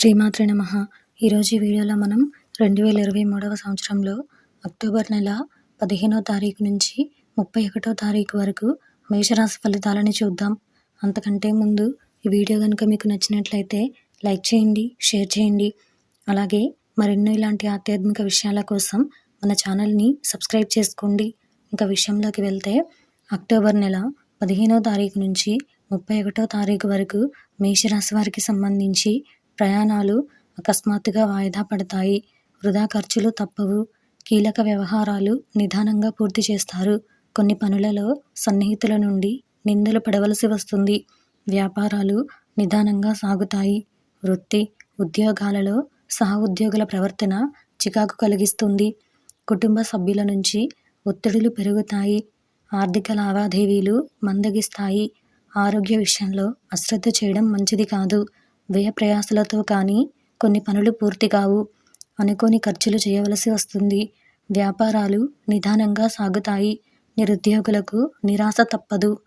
శ్రీమాత్రి నమ. ఈరోజు ఈ వీడియోలో మనం రెండు వేల ఇరవై మూడవ సంవత్సరంలో అక్టోబర్ నెల పదిహేనో తారీఖు నుంచి ముప్పై ఒకటో తారీఖు వరకు మేషరాశి ఫలితాలని చూద్దాం. అంతకంటే ముందు ఈ వీడియో కనుక మీకు నచ్చినట్లయితే లైక్ చేయండి షేర్ చేయండి. అలాగే మరెన్నో ఇలాంటి ఆధ్యాత్మిక విషయాల కోసం మన ఛానల్ని సబ్స్క్రైబ్ చేసుకోండి. ఇంకా విషయంలోకి వెళ్తే అక్టోబర్ నెల పదిహేనో తారీఖు నుంచి ముప్పై ఒకటో తారీఖు వరకు మేషరాశి వారికి సంబంధించి ప్రయాణాలు అకస్మాత్తుగా వాయిదా పడతాయి. వృధా ఖర్చులు తప్పవు. కీలక వ్యవహారాలు నిదానంగా పూర్తి చేస్తారు. కొన్ని పనులలో సన్నిహితుల నుండి నిందలు పడవలసి వస్తుంది. వ్యాపారాలు నిదానంగా సాగుతాయి. వృత్తి ఉద్యోగాలలో సహ ఉద్యోగుల ప్రవర్తన చికాకు కలిగిస్తుంది. కుటుంబ సభ్యుల నుంచి ఒత్తిడులు పెరుగుతాయి. ఆర్థిక లావాదేవీలు మందగిస్తాయి. ఆరోగ్య విషయంలో అశ్రద్ధ చేయడం మంచిది కాదు. వ్యయ ప్రయాసలతో కానీ కొన్ని పనులు పూర్తి కావు అనుకోని ఖర్చులు చేయవలసి వస్తుంది. వ్యాపారాలు నిదానంగా సాగుతాయి. నిరుద్యోగులకు నిరాశ తప్పదు.